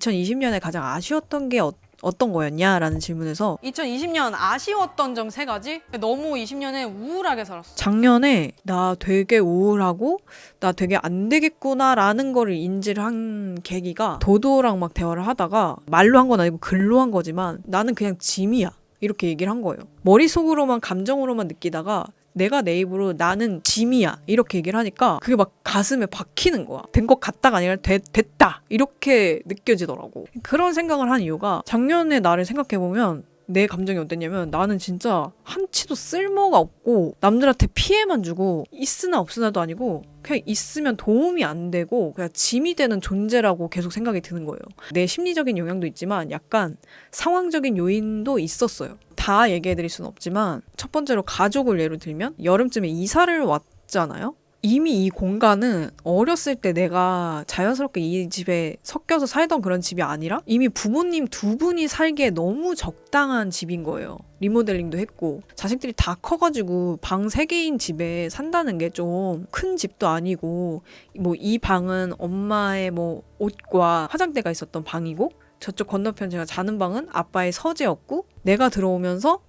2020년에 가장 아쉬웠던 게 어, 어떤 거였냐라는 질문에서 2020년 아쉬웠던 점 세 가지? 너무 20년에 우울하게 살았어. 작년에 나 되게 우울하고 나 되게 안 되겠구나라는 거를 인지를 한 계기가 도도랑 막 대화를 하다가 말로 한 건 아니고 글로 한 거지만 나는 그냥 짐이야. 이렇게 얘기를 한 거예요. 머릿속으로만 감정으로만 느끼다가 내가 내 입으로 나는 짐이야. 이렇게 얘기를 하니까 그게 막 가슴에 박히는 거야. 된 것 같다가 아니라 되- 됐다. 이렇게 느껴지더라고. 그런 생각을 한 이유가 작년에 나를 생각해보면 내 감정이 어땠냐면 나는 진짜 한치도 쓸모가 없고 남들한테 피해만 주고 있으나 없으나도 아니고 그냥 있으면 도움이 안 되고 그냥 짐이 되는 존재라고 계속 생각이 드는 거예요. 내 심리적인 영향도 있지만 약간 상황적인 요인도 있었어요. 다 얘기해 드릴 수는 없지만 첫 번째로 가족을 예로 들면 여름쯤에 이사를 왔잖아요. 이미 이 공간은 어렸을 때 내가 자연스럽게 이 집에 섞여서 살던 그런 집이 아니라 이미 부모님 두 분이 살기에 너무 적당한 집인 거예요. 리모델링도 했고 자식들이 다 커가지고 방 세 개인 집에 산다는 게 좀 큰 집도 아니고 뭐 이 방은 엄마의 뭐 옷과 화장대가 있었던 방이고 저쪽 건너편 제가 자는 방은 아빠의 서재였고 내가 들어오면서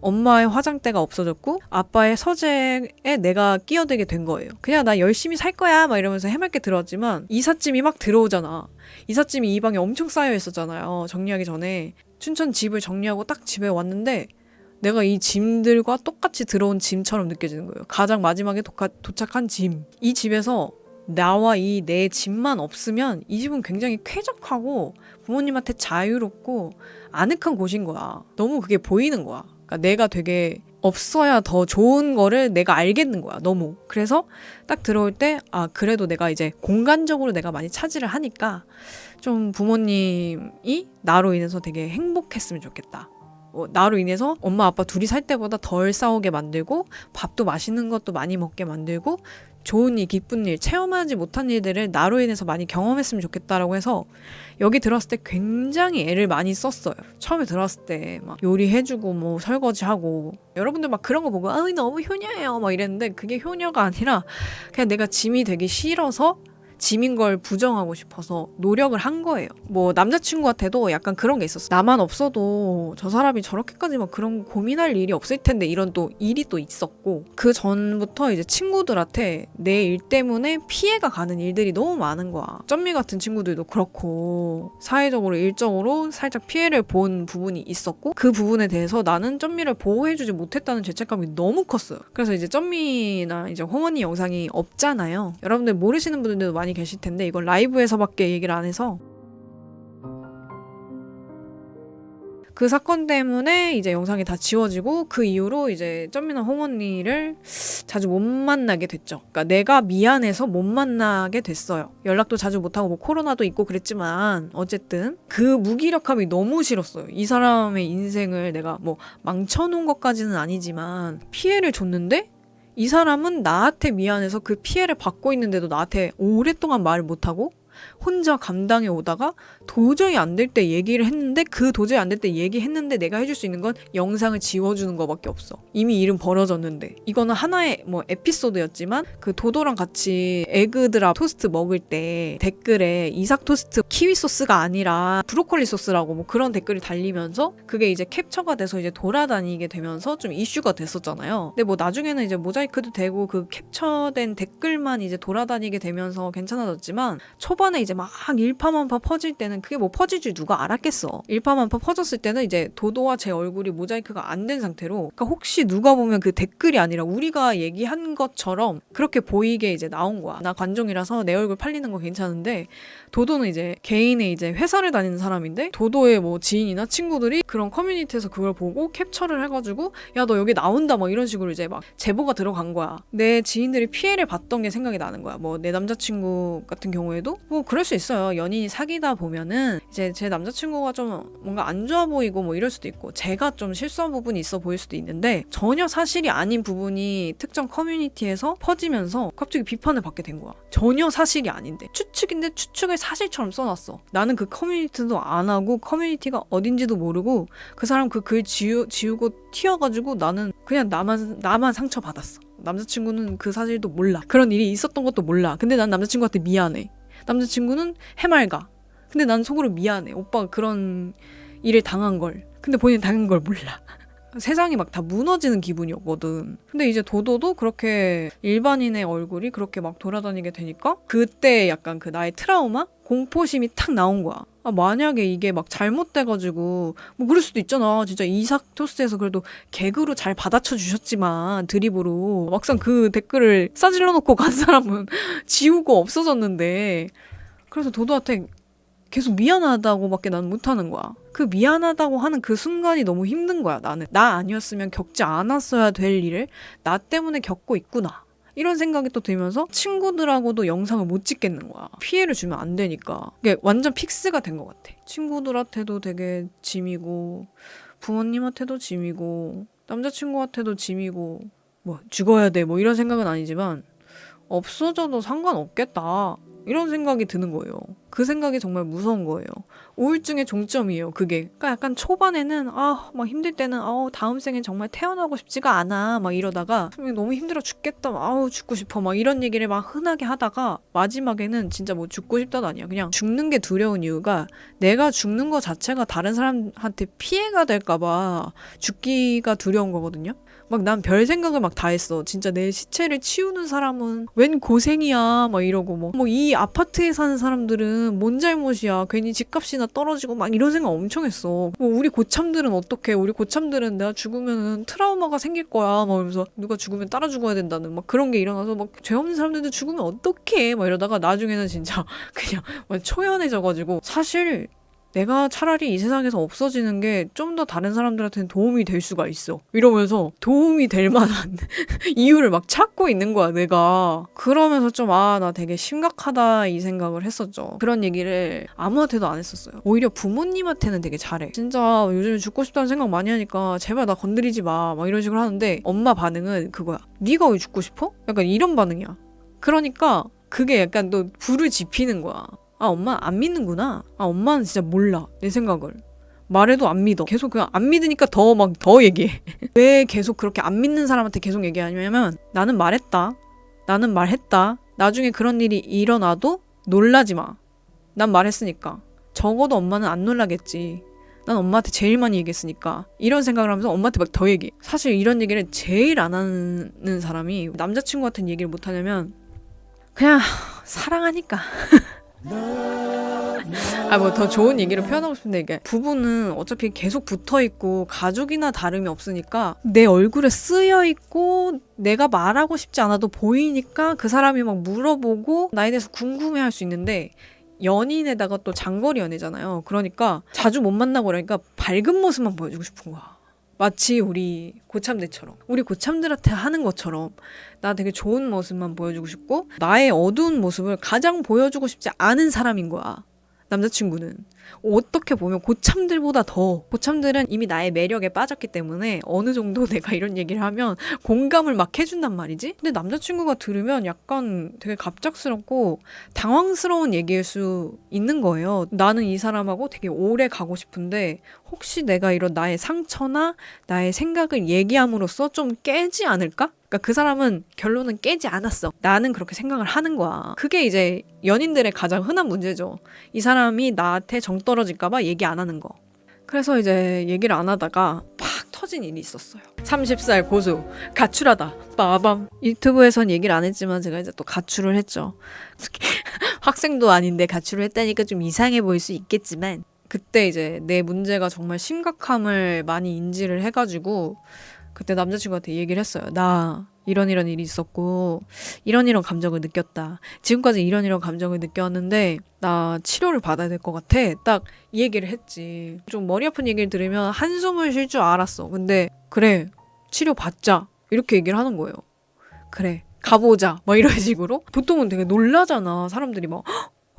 엄마의 화장대가 없어졌고 아빠의 서재에 내가 끼어들게 된 거예요. 그냥 나 열심히 살 거야 막 이러면서 해맑게 들었지만 이삿짐이 막 들어오잖아. 이삿짐이 이 방에 엄청 쌓여 있었잖아요. 정리하기 전에 춘천 집을 정리하고 딱 집에 왔는데 내가 이 짐들과 똑같이 들어온 짐처럼 느껴지는 거예요. 가장 마지막에 도카, 도착한 짐. 이 집에서 나와 이내 짐만 없으면 이 집은 굉장히 쾌적하고 부모님한테 자유롭고 아늑한 곳인 거야. 너무 그게 보이는 거야. 그러니까 내가 되게 없어야 더 좋은 거를 내가 알겠는 거야. 너무. 그래서 딱 들어올 때, 아, 그래도 내가 이제 공간적으로 내가 많이 차지를 하니까 좀 부모님이 나로 인해서 되게 행복했으면 좋겠다. 어, 나로 인해서 엄마 아빠 둘이 살 때보다 덜 싸우게 만들고 밥도 맛있는 것도 많이 먹게 만들고 좋은 일, 기쁜 일, 체험하지 못한 일들을 나로 인해서 많이 경험했으면 좋겠다라고 해서 여기 들어왔을 때 굉장히 애를 많이 썼어요. 처음에 들어왔을 때 막 요리해주고 뭐 설거지하고 여러분들 막 그런 거 보고 아 너무 효녀예요 막 이랬는데 그게 효녀가 아니라 그냥 내가 짐이 되기 싫어서 짐인 걸 부정하고 싶어서 노력을 한 거예요. 뭐 남자친구한테도 약간 그런 게 있었어. 나만 없어도 저 사람이 저렇게까지 막 그런 고민할 일이 없을 텐데 이런 또 일이 또 있었고 그 전부터 이제 친구들한테 내 일 때문에 피해가 가는 일들이 너무 많은 거야. 점미 같은 친구들도 그렇고 사회적으로 일적으로 살짝 피해를 본 부분이 있었고 그 부분에 대해서 나는 점미를 보호해주지 못했다는 죄책감이 너무 컸어요. 그래서 이제 점미나 이제 홍언니 영상이 없잖아요. 여러분들 모르시는 분들도 많이 계실 텐데 이건 라이브에서밖에 얘기를 안 해서 그 사건 때문에 이제 영상이 다 지워지고 그 이후로 이제 점미나 홍언니를 자주 못 만나게 됐죠. 그러니까 내가 미안해서 못 만나게 됐어요. 연락도 자주 못하고 뭐 코로나도 있고 그랬지만 어쨌든 그 무기력함이 너무 싫었어요. 이 사람의 인생을 내가 뭐 망쳐놓은 것까지는 아니지만 피해를 줬는데 이 사람은 나한테 미안해서 그 피해를 받고 있는데도 나한테 오랫동안 말을 못하고 혼자 감당해 오다가 도저히 안 될 때 얘기를 했는데 그 도저히 안 될 때 얘기했는데 내가 해줄 수 있는 건 영상을 지워주는 거밖에 없어. 이미 일은 벌어졌는데 이거는 하나의 뭐 에피소드였지만 그 도도랑 같이 에그드랍 토스트 먹을 때 댓글에 이삭 토스트 키위 소스가 아니라 브로콜리 소스라고 뭐 그런 댓글이 달리면서 그게 이제 캡처가 돼서 이제 돌아다니게 되면서 좀 이슈가 됐었잖아요. 근데 뭐 나중에는 이제 모자이크도 되고 그 캡처된 댓글만 이제 돌아다니게 되면서 괜찮아졌지만 초반 에 이제 막 일파만파 퍼질 때는 그게 뭐 퍼질 줄 누가 알았겠어. 일파만파 퍼졌을 때는 이제 도도와 제 얼굴이 모자이크가 안 된 상태로 그러니까 혹시 누가 보면 그 댓글이 아니라 우리가 얘기한 것처럼 그렇게 보이게 이제 나온 거야. 나 관종이라서 내 얼굴 팔리는 거 괜찮은데 도도는 이제 개인의 이제 회사를 다니는 사람인데 도도의 뭐 지인이나 친구들이 그런 커뮤니티에서 그걸 보고 캡처를 해가지고 야 너 여기 나온다 막 이런 식으로 이제 막 제보가 들어간 거야. 내 지인들이 피해를 봤던 게 생각이 나는 거야. 뭐 내 남자친구 같은 경우에도 뭐 그럴 수 있어요. 연인이 사귀다 보면은 이제 제 남자친구가 좀 뭔가 안 좋아 보이고 뭐 이럴 수도 있고 제가 좀 실수한 부분이 있어 보일 수도 있는데 전혀 사실이 아닌 부분이 특정 커뮤니티에서 퍼지면서 갑자기 비판을 받게 된 거야. 전혀 사실이 아닌데 추측인데 추측을 사실처럼 써놨어. 나는 그 커뮤니티도 안 하고 커뮤니티가 어딘지도 모르고 그 사람 그 글 지우, 지우고 튀어가지고 나는 그냥 나만 나만 상처 받았어. 남자친구는 그 사실도 몰라. 그런 일이 있었던 것도 몰라. 근데 난 남자친구한테 미안해. 남자친구는 해맑아. 근데 난 속으로 미안해. 오빠가 그런 일을 당한 걸. 근데 본인 당한 걸 몰라. 세상이 막 다 무너지는 기분이었거든. 근데 이제 도도도 그렇게 일반인의 얼굴이 그렇게 막 돌아다니게 되니까 그때 약간 그 나의 트라우마? 공포심이 탁 나온 거야. 아, 만약에 이게 막 잘못돼가지고, 뭐 그럴 수도 있잖아. 진짜 이삭 토스에서 그래도 개그로 잘 받아쳐 주셨지만, 드립으로. 막상 그 댓글을 싸질러 놓고 간 사람은 지우고 없어졌는데, 그래서 도도한테 계속 미안하다고밖에 난 못하는 거야. 그 미안하다고 하는 그 순간이 너무 힘든 거야, 나는. 나 아니었으면 겪지 않았어야 될 일을 나 때문에 겪고 있구나. 이런 생각이 또 들면서 친구들하고도 영상을 못 찍겠는 거야. 피해를 주면 안 되니까. 이게 완전 픽스가 된 것 같아. 친구들한테도 되게 짐이고, 부모님한테도 짐이고, 남자친구한테도 짐이고, 뭐, 죽어야 돼, 뭐 이런 생각은 아니지만, 없어져도 상관없겠다. 이런 생각이 드는 거예요. 그 생각이 정말 무서운 거예요. 우울증의 종점이에요. 그게. 그러니까 약간 초반에는 아, 막 힘들 때는 아, 다음 생엔 정말 태어나고 싶지가 않아. 막 이러다가 너무 힘들어 죽겠다. 아우, 죽고 싶어. 막 이런 얘기를 막 흔하게 하다가 마지막에는 진짜 뭐 죽고 싶다도 아니야. 그냥 죽는 게 두려운 이유가 내가 죽는 거 자체가 다른 사람한테 피해가 될까 봐 죽기가 두려운 거거든요. 막 난 별 생각을 막 다 했어. 진짜 내 시체를 치우는 사람은 웬 고생이야. 막 이러고 뭐. 뭐 이 아파트에 사는 사람들은 뭔 잘못이야. 괜히 집값이나 떨어지고 막 이런 생각 엄청 했어. 뭐 우리 고참들은 어떻게? 우리 고참들은 내가 죽으면은 트라우마가 생길 거야. 막 이러면서 누가 죽으면 따라 죽어야 된다는 막 그런 게 일어나서 막 죄 없는 사람들도 죽으면 어떡해. 막 이러다가 나중에는 진짜 그냥 막 초연해져 가지고 사실 내가 차라리 이 세상에서 없어지는 게 좀 더 다른 사람들한테는 도움이 될 수가 있어. 이러면서 도움이 될 만한 이유를 막 찾고 있는 거야, 내가. 그러면서 좀, 아, 나 되게 심각하다 이 생각을 했었죠. 그런 얘기를 아무한테도 안 했었어요. 오히려 부모님한테는 되게 잘해. 진짜 요즘 죽고 싶다는 생각 많이 하니까 제발 나 건드리지 마. 막 이런 식으로 하는데 엄마 반응은 그거야. 네가 왜 죽고 싶어? 약간 이런 반응이야. 그러니까 그게 약간 또 불을 지피는 거야. 아, 엄마 안 믿는구나. 아, 엄마는 진짜 몰라. 내 생각을. 말해도 안 믿어. 계속 그냥 안 믿으니까 더 막 더 얘기해. 왜 계속 그렇게 안 믿는 사람한테 계속 얘기하냐면 나는 말했다. 나는 말했다. 나중에 그런 일이 일어나도 놀라지 마. 난 말했으니까. 적어도 엄마는 안 놀라겠지. 난 엄마한테 제일 많이 얘기했으니까. 이런 생각을 하면서 엄마한테 막 더 얘기해. 사실 이런 얘기를 제일 안 하는 사람이 남자친구한테는 얘기를 못 하냐면 그냥 사랑하니까. 아 뭐 더 좋은 얘기로 표현하고 싶은데 이게 부부는 어차피 계속 붙어 있고 가족이나 다름이 없으니까 내 얼굴에 쓰여 있고 내가 말하고 싶지 않아도 보이니까 그 사람이 막 물어보고 나에 대해서 궁금해 할 수 있는데 연인에다가 또 장거리 연애잖아요. 그러니까 자주 못 만나고 그러니까 밝은 모습만 보여주고 싶은 거야. 마치 우리 고참들처럼 우리 고참들한테 하는 것처럼 나 되게 좋은 모습만 보여주고 싶고 나의 어두운 모습을 가장 보여주고 싶지 않은 사람인 거야. 남자친구는 어떻게 보면 고참들보다 더 고참들은 이미 나의 매력에 빠졌기 때문에 어느 정도 내가 이런 얘기를 하면 공감을 막 해준단 말이지. 근데 남자친구가 들으면 약간 되게 갑작스럽고 당황스러운 얘기일 수 있는 거예요. 나는 이 사람하고 되게 오래 가고 싶은데 혹시 내가 이런 나의 상처나 나의 생각을 얘기함으로써 좀 깨지 않을까? 그러니까 그 사람은 결론은 깨지 않았어. 나는 그렇게 생각을 하는 거야. 그게 이제 연인들의 가장 흔한 문제죠. 이 사람이 나한테 정 떨어질까봐 얘기 안 하는 거. 그래서 이제 얘기를 안 하다가 팍 터진 일이 있었어요. 30살 고수 가출하다 빠밤 유튜브에선 얘기를 안 했지만 제가 이제 또 가출을 했죠. 학생도 아닌데 가출을 했다니까 좀 이상해 보일 수 있겠지만 그때 이제 내 문제가 정말 심각함을 많이 인지를 해가지고 그때 남자친구한테 얘기를 했어요. 나 이런 이런 일이 있었고 이런 이런 감정을 느꼈다. 지금까지 이런 이런 감정을 느꼈는데 나 치료를 받아야 될 것 같아. 딱 이 얘기를 했지. 좀 머리 아픈 얘기를 들으면 한숨을 쉴 줄 알았어. 근데 그래 치료 받자 이렇게 얘기를 하는 거예요. 그래 가보자 막 이런 식으로 보통은 되게 놀라잖아 사람들이 막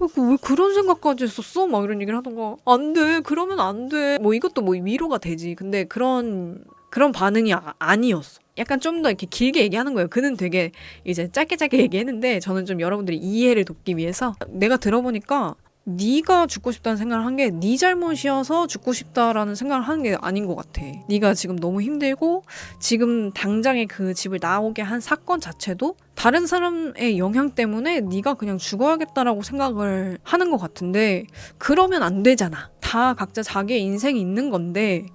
"헉, 왜 그런 생각까지 했었어? 막 이런 얘기를 하던가 안 돼 그러면 안 돼 뭐 이것도 뭐 위로가 되지 근데 그런 그런 반응이 아, 아니었어 약간 좀 더 이렇게 길게 얘기하는 거예요 그는 되게 이제 짧게 짧게 얘기했는데 저는 좀 여러분들이 이해를 돕기 위해서 내가 들어보니까 네가 죽고 싶다는 생각을 한 게 네 잘못이어서 죽고 싶다라는 생각을 하는 게 아닌 것 같아. 네가 지금 너무 힘들고 지금 당장에 그 집을 나오게 한 사건 자체도 다른 사람의 영향 때문에 네가 그냥 죽어야겠다라고 생각을 하는 것 같은데 그러면 안 되잖아. 다 각자 자기의 인생이 있는 건데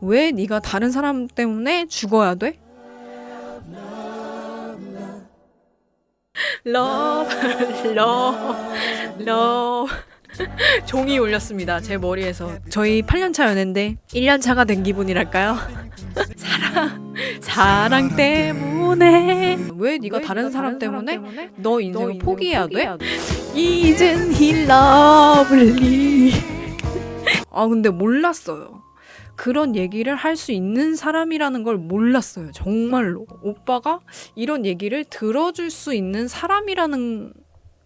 왜 네가 다른 사람 때문에 죽어야 돼? 러브 러브 러브 종이 울렸습니다 제 머리에서 저희 8년차 연애인데 1년차가 된 기분이랄까요? 사랑 사랑 때문에 왜 네가 다른 사람 때문에 너 인생을 포기해야 돼? 이젠 히 러블리 아 근데 몰랐어요 그런 얘기를 할 수 있는 사람이라는 걸 몰랐어요 정말로 오빠가 이런 얘기를 들어줄 수 있는 사람이라는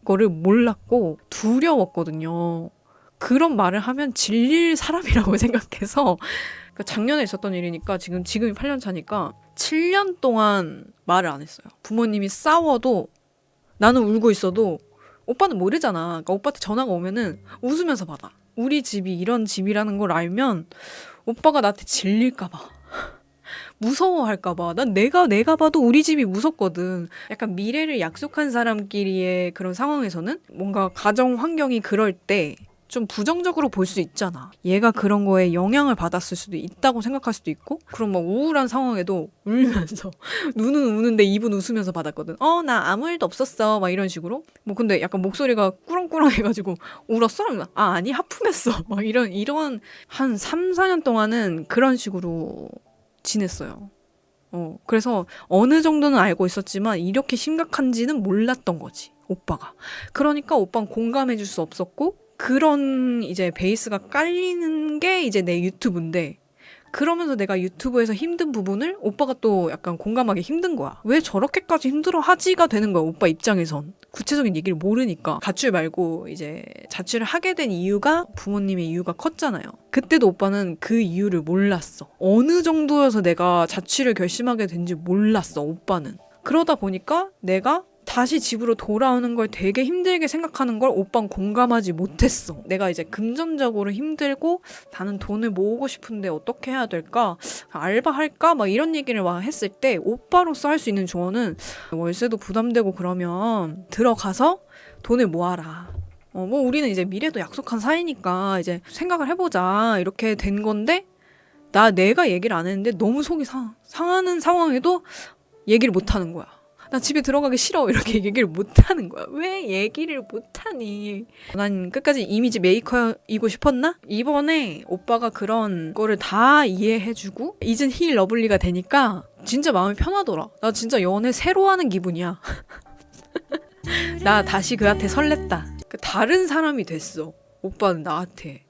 거를 몰랐고 두려웠거든요. 그런 말을 하면 질릴 사람이라고 생각해서 그러니까 작년에 있었던 일이니까 지금 지금이 8년 차니까 7년 동안 말을 안 했어요. 부모님이 싸워도 나는 울고 있어도 오빠는 모르잖아. 그러니까 오빠한테 전화가 오면은 웃으면서 받아. 우리 집이 이런 집이라는 걸 알면 오빠가 나한테 질릴까 봐. 무서워할까봐. 난 내가, 내가 봐도 우리 집이 무섭거든. 약간 미래를 약속한 사람끼리의 그런 상황에서는 뭔가 가정 환경이 그럴 때 좀 부정적으로 볼 수 있잖아. 얘가 그런 거에 영향을 받았을 수도 있다고 생각할 수도 있고, 그럼 막 우울한 상황에도 울면서, 눈은 우는데 입은 웃으면서 받았거든. 어, 나 아무 일도 없었어. 막 이런 식으로. 뭐 근데 약간 목소리가 꾸렁꾸렁 해가지고, 울었어? 아, 아니, 하품했어. 막 이런, 이런, 한 3, 4년 동안은 그런 식으로 지냈어요. 어, 그래서 어느 정도는 알고 있었지만 이렇게 심각한지는 몰랐던 거지, 오빠가. 그러니까 오빠는 공감해 줄 수 없었고, 그런 이제 베이스가 깔리는 게 이제 내 유튜브인데, 그러면서 내가 유튜브에서 힘든 부분을 오빠가 또 약간 공감하기 힘든 거야. 왜 저렇게까지 힘들어 하지가 되는 거야, 오빠 입장에선. 구체적인 얘기를 모르니까. 가출 말고 이제 자취를 하게 된 이유가 부모님의 이유가 컸잖아요. 그때도 오빠는 그 이유를 몰랐어. 어느 정도여서 내가 자취를 결심하게 된지 몰랐어, 오빠는. 그러다 보니까 내가 다시 집으로 돌아오는 걸 되게 힘들게 생각하는 걸 오빠는 공감하지 못했어. 내가 이제 금전적으로 힘들고 나는 돈을 모으고 싶은데 어떻게 해야 될까? 알바할까? 막 이런 얘기를 막 했을 때 오빠로서 할 수 있는 조언은 월세도 부담되고 그러면 들어가서 돈을 모아라. 어, 뭐 우리는 이제 미래도 약속한 사이니까 이제 생각을 해보자. 이렇게 된 건데 나 내가 얘기를 안 했는데 너무 속이 상, 상하는 상황에도 얘기를 못 하는 거야. 나 집에 들어가기 싫어 이렇게 얘기를 못 하는 거야. 왜 얘기를 못 하니? 난 끝까지 이미지 메이커이고 싶었나? 이번에 오빠가 그런 거를 다 이해해주고 이젠 힐 러블리가 되니까 진짜 마음이 편하더라. 나 진짜 연애 새로 하는 기분이야. 나 다시 그한테 설렜다. 그 다른 사람이 됐어. 오빠는 나한테.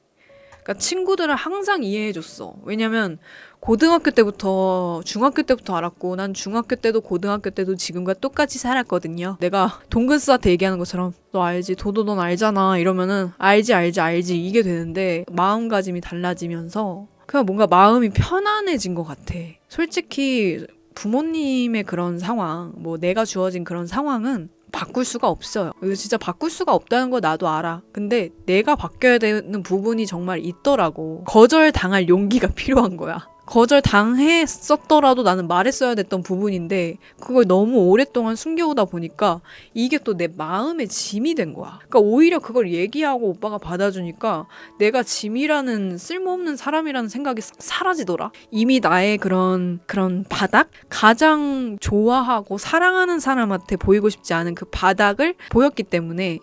그러니까 친구들은 항상 이해해줬어. 왜냐면 고등학교 때부터 중학교 때부터 알았고 난 중학교 때도 고등학교 때도 지금과 똑같이 살았거든요. 내가 동근스한테 얘기하는 것처럼 너 알지 도도 넌 알잖아 이러면은 알지 알지 알지 이게 되는데 마음가짐이 달라지면서 그냥 뭔가 마음이 편안해진 것 같아. 솔직히 부모님의 그런 상황, 뭐 내가 주어진 그런 상황은 바꿀 수가 없어요. 이거 진짜 바꿀 수가 없다는 거 나도 알아. 근데 내가 바뀌어야 되는 부분이 정말 있더라고. 거절 당할 용기가 필요한 거야. 거절 당했었더라도 나는 말했어야 됐던 부분인데 그걸 너무 오랫동안 숨겨오다 보니까 이게 또 내 마음의 짐이 된 거야. 그러니까 오히려 그걸 얘기하고 오빠가 받아주니까 내가 짐이라는 쓸모없는 사람이라는 생각이 싹 사라지더라. 이미 나의 그런 그런 바닥 가장 좋아하고 사랑하는 사람한테 보이고 싶지 않은 그 바닥을 보였기 때문에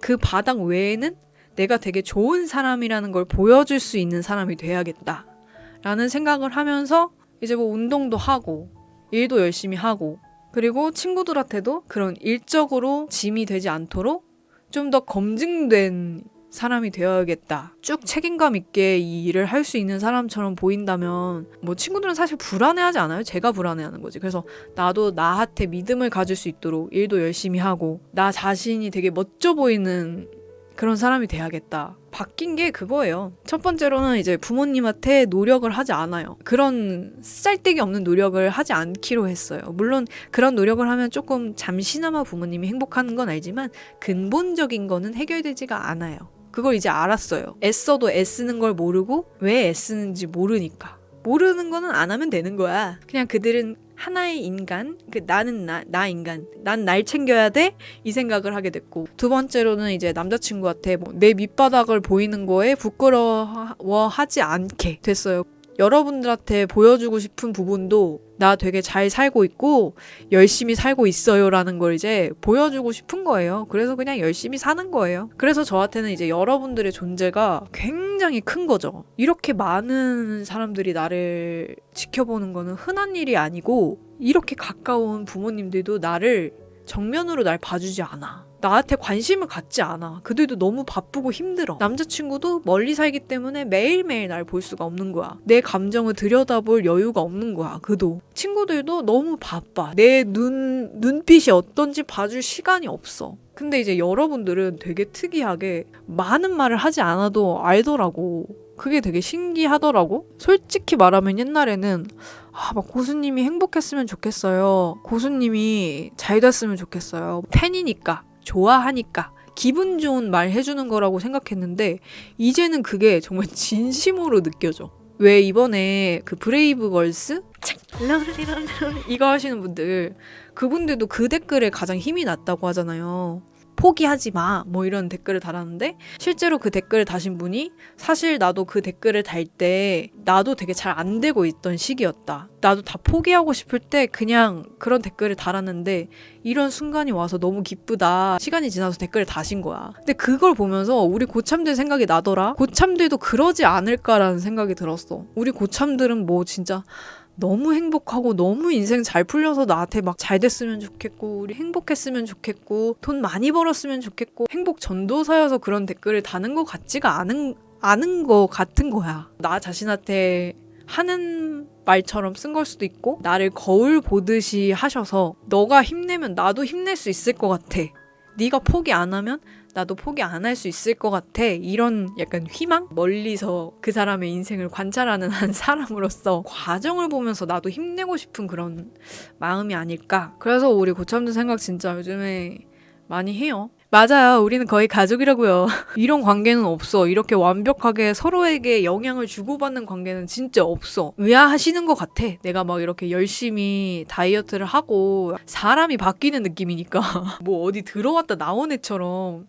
그 바닥 외에는 내가 되게 좋은 사람이라는 걸 보여줄 수 있는 사람이 돼야겠다. 라는 생각을 하면서 이제 뭐 운동도 하고 일도 열심히 하고 그리고 친구들한테도 그런 일적으로 짐이 되지 않도록 좀 더 검증된 사람이 되어야겠다. 쭉 책임감 있게 이 일을 할 수 있는 사람처럼 보인다면 뭐 친구들은 사실 불안해하지 않아요. 제가 불안해하는 거지. 그래서 나도 나한테 믿음을 가질 수 있도록 일도 열심히 하고 나 자신이 되게 멋져 보이는 그런 사람이 돼야겠다. 바뀐 게 그거예요. 첫 번째로는 이제 부모님한테 노력을 하지 않아요. 그런 쓸데기 없는 노력을 하지 않기로 했어요. 물론 그런 노력을 하면 조금 잠시나마 부모님이 행복하는 건 알지만 근본적인 거는 해결되지가 않아요. 그걸 이제 알았어요. 애써도 애쓰는 걸 모르고 왜 애쓰는지 모르니까. 모르는 거는 안 하면 되는 거야. 그냥 그들은 하나의 인간, 그 나는 나, 나 인간, 난 날 챙겨야 돼 이 생각을 하게 됐고 두 번째로는 이제 남자친구한테 뭐 내 밑바닥을 보이는 거에 부끄러워하지 않게 됐어요. 여러분들한테 보여주고 싶은 부분도 나 되게 잘 살고 있고 열심히 살고 있어요라는 걸 이제 보여주고 싶은 거예요. 그래서 그냥 열심히 사는 거예요. 그래서 저한테는 이제 여러분들의 존재가 굉장히 큰 거죠. 이렇게 많은 사람들이 나를 지켜보는 거는 흔한 일이 아니고 이렇게 가까운 부모님들도 나를 정면으로 날 봐주지 않아. 나한테 관심을 갖지 않아. 그들도 너무 바쁘고 힘들어. 남자친구도 멀리 살기 때문에 매일매일 날 볼 수가 없는 거야. 내 감정을 들여다볼 여유가 없는 거야. 그도. 친구들도 너무 바빠. 내 눈, 눈빛이 어떤지 봐줄 시간이 없어. 근데 이제 여러분들은 되게 특이하게 많은 말을 하지 않아도 알더라고. 그게 되게 신기하더라고. 솔직히 말하면 옛날에는 아, 막 고수님이 행복했으면 좋겠어요. 고수님이 잘 됐으면 좋겠어요. 팬이니까, 좋아하니까, 기분 좋은 말 해주는 거라고 생각했는데, 이제는 그게 정말 진심으로 느껴져. 왜 이번에 그 브레이브 걸스? 이거 하시는 분들, 그분들도 그 댓글에 가장 힘이 났다고 하잖아요. 포기하지 마. 뭐 이런 댓글을 달았는데 실제로 그 댓글을 다신 분이 사실 나도 그 댓글을 달 때 나도 되게 잘 안 되고 있던 시기였다. 나도 다 포기하고 싶을 때 그냥 그런 댓글을 달았는데 이런 순간이 와서 너무 기쁘다. 시간이 지나서 댓글을 다신 거야. 근데 그걸 보면서 우리 고참들 생각이 나더라. 고참들도 그러지 않을까라는 생각이 들었어. 우리 고참들은 뭐 진짜 너무 행복하고 너무 인생 잘 풀려서 나한테 막 잘 됐으면 좋겠고 우리 행복했으면 좋겠고 돈 많이 벌었으면 좋겠고 행복 전도사여서 그런 댓글을 다는 것 같지가 않은 않은 거 같은 거야. 나 자신한테 하는 말처럼 쓴 걸 수도 있고 나를 거울 보듯이 하셔서 너가 힘내면 나도 힘낼 수 있을 것 같아. 네가 포기 안 하면 나도 포기 안 할 수 있을 것 같아. 이런 약간 희망? 멀리서 그 사람의 인생을 관찰하는 한 사람으로서 과정을 보면서 나도 힘내고 싶은 그런 마음이 아닐까. 그래서 우리 고참들 생각 진짜 요즘에 많이 해요. 맞아요. 우리는 거의 가족이라고요. 이런 관계는 없어. 이렇게 완벽하게 서로에게 영향을 주고받는 관계는 진짜 없어. 의아하시는 것 같아. 내가 막 이렇게 열심히 다이어트를 하고 사람이 바뀌는 느낌이니까. 뭐 어디 들어왔다 나온 애처럼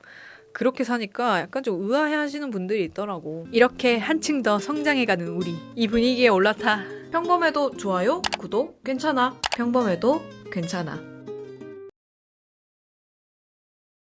그렇게 사니까 약간 좀 의아해 하시는 분들이 있더라고. 이렇게 한층 더 성장해가는 우리. 이 분위기에 올라타. 평범해도 좋아요, 구독, 괜찮아. 평범해도 괜찮아.